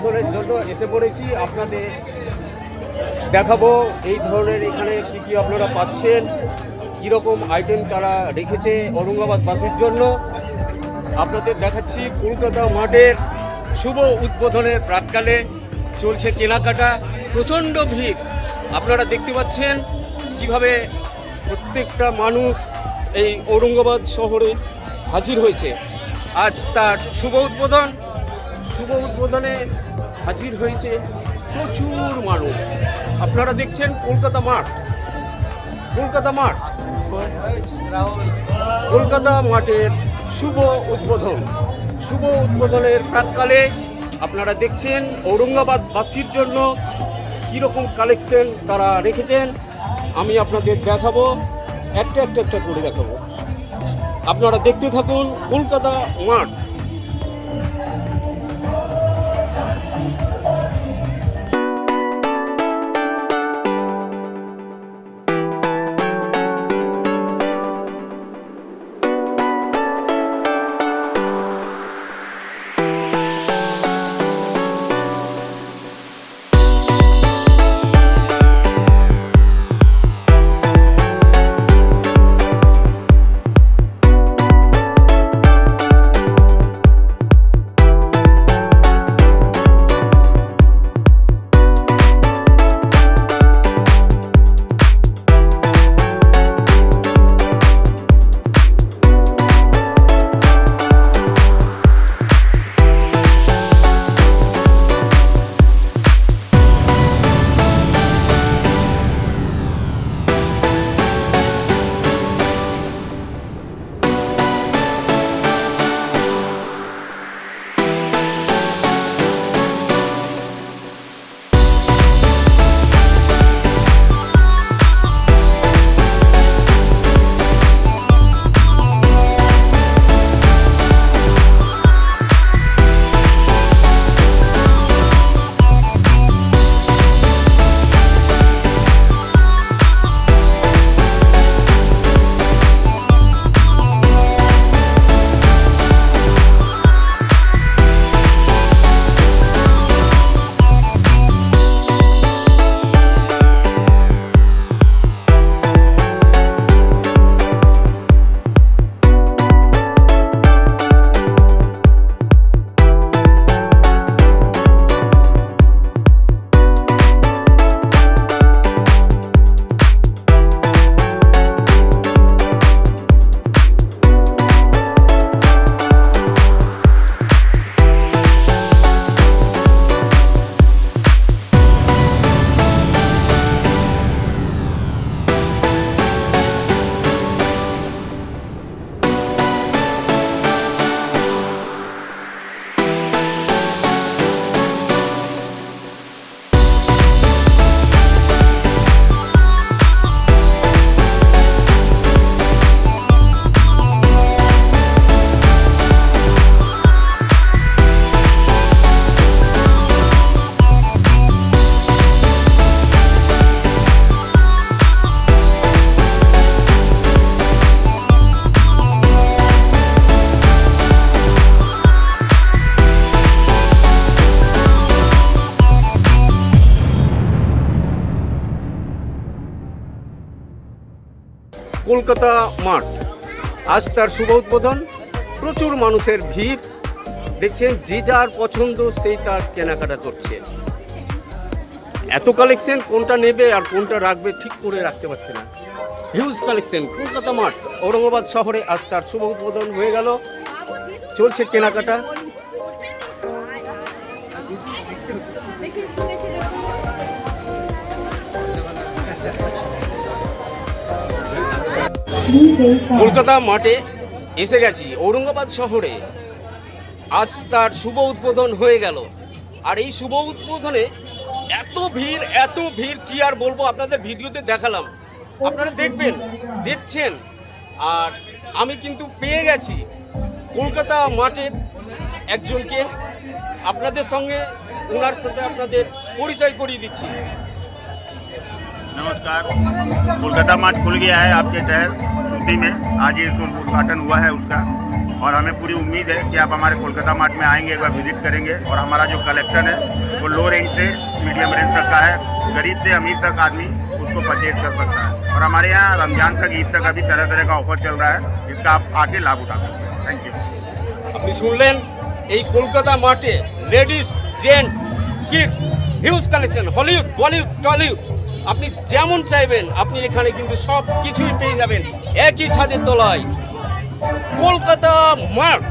উদ্বোধনের জন্য এসে পড়েছি। আপনাদের দেখাবো এই ধরনের এখানে কি কি আপনারা পাচ্ছেন, কীরকম আইটেম তারা রেখেছে ঔরঙ্গাবাদবাসীর জন্য। আপনাদের দেখাচ্ছি কলকাতা মাঠের শুভ উদ্বোধনের প্রাতকালে চলছে কেনাকাটা। প্রচণ্ড ভিড়। আপনারা দেখতে পাচ্ছেন কীভাবে প্রত্যেকটা মানুষ এই ঔরঙ্গাবাদ শহরে হাজির হয়েছে। আজ তার শুভ উদ্বোধন। শুভ উদ্বোধনে হাজির হয়েছে প্রচুর মানুষ। আপনারা দেখছেন কলকাতা মাঠ। কলকাতা মাঠ। কলকাতা মাঠের শুভ উদ্বোধন। শুভ উদ্বোধনের প্রাককালে আপনারা দেখছেন ঔরঙ্গাবাদবাসীর জন্য কীরকম কালেকশন তারা রেখেছেন। আমি আপনাদের দেখাবো, একটা একটা একটা করে দেখাবো। আপনারা দেখতে থাকুন কলকাতা মাঠ। কলকাতা মাঠ। আজ তার শুভ উদ্বোধন। প্রচুর মানুষের ভিড়। দেখছেন, যে যার পছন্দ, সেই তার কেনাকাটা করছে। এত কালেকশন কোনটা নেবে আর কোনটা রাখবে ঠিক করে রাখতে পারছে না। হিউজ কালেকশন কলকাতা মাঠ, ঔরঙ্গাবাদ শহরে আজ তার শুভ উদ্বোধন হয়ে গেল। চলছে কেনাকাটা। কলকাতা মাঠে এসে গেছি, ঔরঙ্গাবাদ শহরে। আজ তার শুভ উদ্বোধন হয়ে গেল। আর এই শুভ উদ্বোধনে এত ভিড় এত ভিড়, কি আর বলব আপনাদের ভিডিওতে দেখালাম। আপনারা দেখবেন, দেখছেন। আর আমি কিন্তু পেয়ে গেছি কলকাতা মাঠের একজনকে। আপনাদের সঙ্গে ওনার সাথে আপনাদের পরিচয় করিয়ে দিচ্ছি। नमस्कार कोलकाता मार्ट खुल गया है आपके शहर सूती में आज ये शुभ उद्घाटन हुआ है उसका और हमें पूरी उम्मीद है कि आप हमारे कोलकाता मार्ट में आएंगे एक बार विजिट करेंगे और हमारा जो कलेक्शन है वो लो रेंज से मीडियम रेंज तक का है गरीब से अमीर तक आदमी उसको परचेज कर सकता है और हमारे यहाँ रमजान तक ईद तक अभी तरह तरह का ऑफर चल रहा है जिसका आप आके लाभ उठा सकते हैं थैंक यू আপনি শুনলেন এই কলকাতা মাঠে ladies gents kids huge collection Hollywood Bollywood Tollywood আপনি যেমন চাইবেন, আপনি এখানে কিন্তু সব কিছুই পেয়ে যাবেন। একই ছাদের তলায়। কলকাতা মার্ট।